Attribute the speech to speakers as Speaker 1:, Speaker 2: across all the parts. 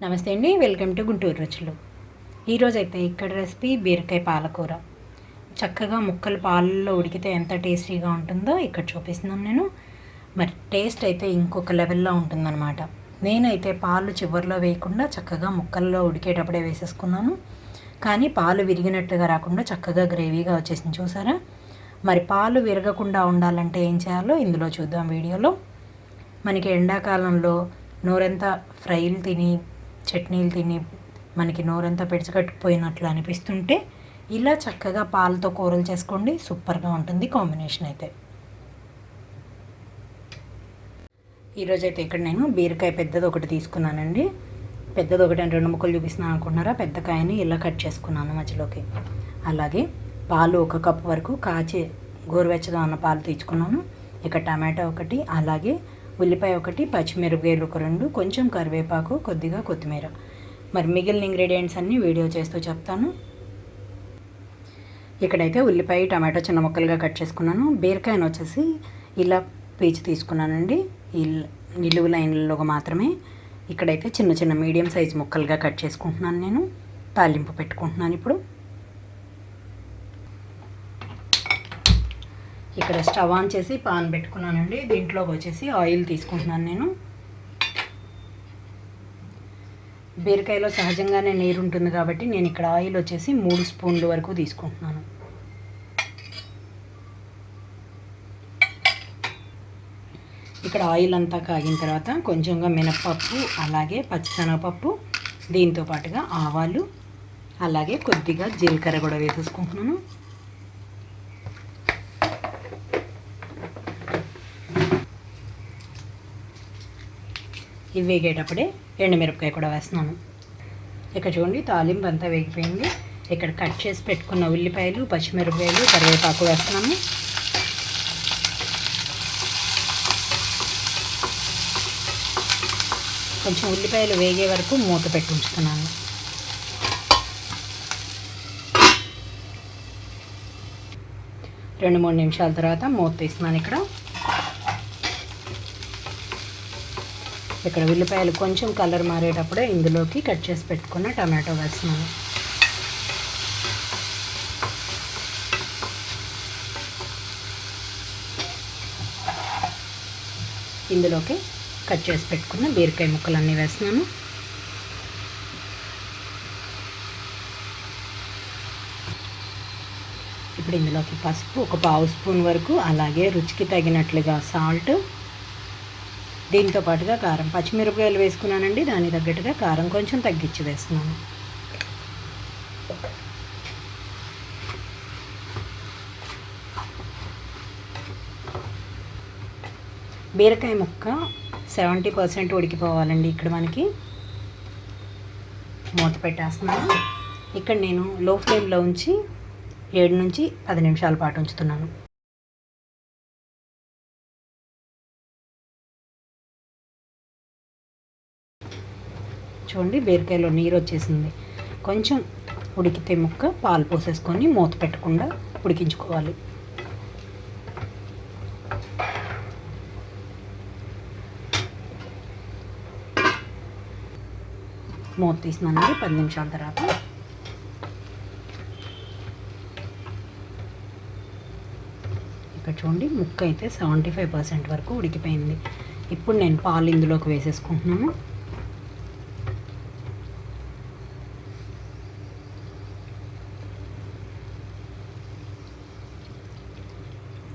Speaker 1: నమస్తే అండి welcome to Guntur రుచులు. ఈరోజు అయితే ఇక్కడ రెసిపీ బీరకాయ పాలకూర. చక్కగా ముక్కలు పాలలో ఉడికితే ఎంత టేస్టీగా ఉంటుందో ఇక్కడ చూపిస్తున్నాను నేను. మరి టేస్ట్ అయితే ఇంకొక లెవెల్లో ఉంటుందన్నమాట. నేనైతే పాలు చివరిలో వేయకుండా చక్కగా ముక్కల్లో ఉడికేటప్పుడే వేసేసుకున్నాను. కానీ పాలు విరిగినట్టుగా రాకుండా చక్కగా గ్రేవీగా వచ్చేసింది చూసారా? మరి పాలు విరగకుండా ఉండాలంటే ఏం చేయాలో ఇందులో చూద్దాం వీడియోలో. మనకి ఎండాకాలంలో నోరంతా ఫ్రైలు తిని చట్నీలు తిని మనకి నోరంతా పెడిచకట్టుపోయినట్లు అనిపిస్తుంటే ఇలా చక్కగా పాలతో కూరలు చేసుకోండి. సూపర్గా ఉంటుంది కాంబినేషన్ అయితే. ఈరోజైతే ఇక్కడ నేను బీరకాయ పెద్దది ఒకటి తీసుకున్నానండి. పెద్దది ఒకటి అని రెండు ముక్కలు చూపిస్తున్నాను అనుకుంటున్నారా? పెద్ద కాయని ఇలా కట్ చేసుకున్నాను మధ్యలోకి. అలాగే పాలు ఒక కప్పు వరకు కాచి గోరువెచ్చగా ఉన్న పాలు తీసుకున్నాను ఇక టమాటా ఒకటి అలాగే ఉల్లిపాయ ఒకటి పచ్చిమిరపకాయలు ఒక రెండు కొంచెం కరివేపాకు కొద్దిగా కొత్తిమీర. మరి మిగిలిన ఇంగ్రీడియంట్స్ అన్నీ వీడియో చేస్తూ చెప్తాను. ఇక్కడైతే ఉల్లిపాయ టమాటో చిన్న ముక్కలుగా కట్ చేసుకున్నాను. బీరకాయను వచ్చేసి ఇలా పీచు తీసుకున్నానండి. నిలువు లైన్లలో మాత్రమే. ఇక్కడైతే చిన్న చిన్న మీడియం సైజ్ ముక్కలుగా కట్ చేసుకుంటున్నాను నేను. తాలింపు పెట్టుకుంటున్నాను ఇప్పుడు. ఇక్కడ స్టవ్ ఆన్ చేసి పాన్ పెట్టుకున్నానండి. దీంట్లోకి వచ్చేసి ఆయిల్ తీసుకుంటున్నాను నేను. బీరకాయలో సహజంగానే నీరు ఉంటుంది కాబట్టి నేను ఇక్కడ ఆయిల్ వచ్చేసి మూడు స్పూన్ల వరకు తీసుకుంటున్నాను. ఇక్కడ ఆయిల్ అంతా కాగిన తర్వాత కొంచెంగా మినప్పప్పు అలాగే పచ్చిశనగపప్పు దీంతో పాటుగా ఆవాలు అలాగే కొద్దిగా జీలకర్ర కూడా వేసేసుకుంటున్నాను. ఇవి వేగేటప్పుడే ఎండుమిరపకాయ కూడా వేస్తున్నాను. ఇక్కడ చూడండి తాలింపు అంతా వేగిపోయింది. ఇక్కడ కట్ చేసి పెట్టుకున్న ఉల్లిపాయలు పచ్చిమిరపకాయలు కరివేపాకు వేస్తున్నాను. కొంచెం ఉల్లిపాయలు వేగే వరకు మూత పెట్టి ఉంచుతున్నాను. రెండు మూడు నిమిషాల తర్వాత మూత తీస్తున్నాను ఇక్కడ. ఇక్కడ ఉల్లిపాయలు కొంచెం కలర్ మారేటప్పుడే ఇందులోకి కట్ చేసి పెట్టుకున్న టమాటో వేస్తున్నాను. ఇందులోకి కట్ చేసి పెట్టుకున్న బీరకాయ ముక్కలన్నీ వేస్తున్నాను. ఇప్పుడు ఇందులోకి పసుపు ఒక పావు స్పూన్ వరకు అలాగే రుచికి తగినట్లుగా సాల్ట్ దీంతో పాటుగా కారం పచ్చిమిరపకాయలు వేసుకున్నానండి. దానికి తగ్గట్టుగా కారం కొంచెం తగ్గించి వేస్తున్నాను. బీరకాయ ముక్క సెవెంటీ పర్సెంట్ ఉడికిపోవాలండి ఇక్కడ మనకి. మూత పెట్టేస్తున్నాను. ఇక్కడ నేను లో ఫ్లేమ్లో ఉంచి ఏడు నుంచి పది నిమిషాల పాటు ఉంచుతున్నాను. చూడండి బీరకాయలో నీరు వచ్చేసింది కొంచెం ఉడికితే ముక్క పాలు పోసేసుకొని మూత పెట్టకుండా ఉడికించుకోవాలి. మూత తీసినానండి పది నిమిషాల తర్వాత ఇక్కడ చూడండి ముక్క అయితే సెవెంటీ ఫైవ్ పర్సెంట్ వరకు ఉడికిపోయింది. ఇప్పుడు నేను పాలు ఇందులోకి వేసేసుకుంటున్నాను.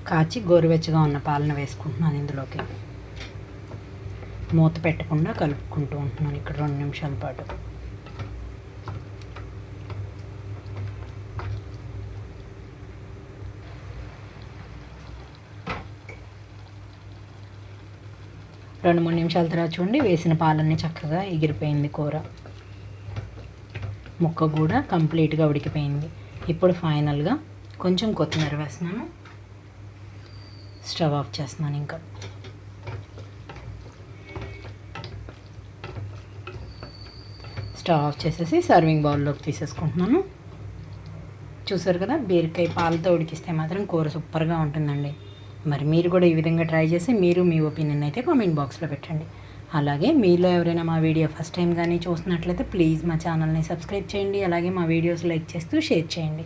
Speaker 1: కాచి గోరువెచ్చగా ఉన్న పాలను వేసుకుంటున్నాను ఇందులోకి. మూత పెట్టకుండా కలుపుకుంటూ ఉంటున్నాను ఇక్కడ రెండు నిమిషాల పాటు. రెండు మూడు నిమిషాల తర్వాత చూడండి వేసిన పాలన్నీ చక్కగా ఎగిరిపోయింది కూర. ముక్క కూడా కంప్లీట్గా ఉడికిపోయింది. ఇప్పుడు ఫైనల్గా కొంచెం కొత్తిమీర వేస్తున్నాను. స్టవ్ ఆఫ్ చేస్తున్నాను ఇంకా. స్టవ్ ఆఫ్ చేసేసి సర్వింగ్ బౌల్లోకి తీసేసుకుంటున్నాను. చూసారు కదా బీరకాయ పాలతో ఉడికిస్తే మాత్రం కూర సూపర్గా ఉంటుందండి. మరి మీరు కూడా ఈ విధంగా ట్రై చేసి మీరు మీ ఒపీనియన్ అయితే కామెంట్ బాక్స్లో పెట్టండి. అలాగే మీలో ఎవరైనా మా వీడియో ఫస్ట్ టైం కానీ చూసినట్లయితే ప్లీజ్ మా ఛానల్ని సబ్స్క్రైబ్ చేయండి. అలాగే మా వీడియోస్ లైక్ చేస్తూ షేర్ చేయండి.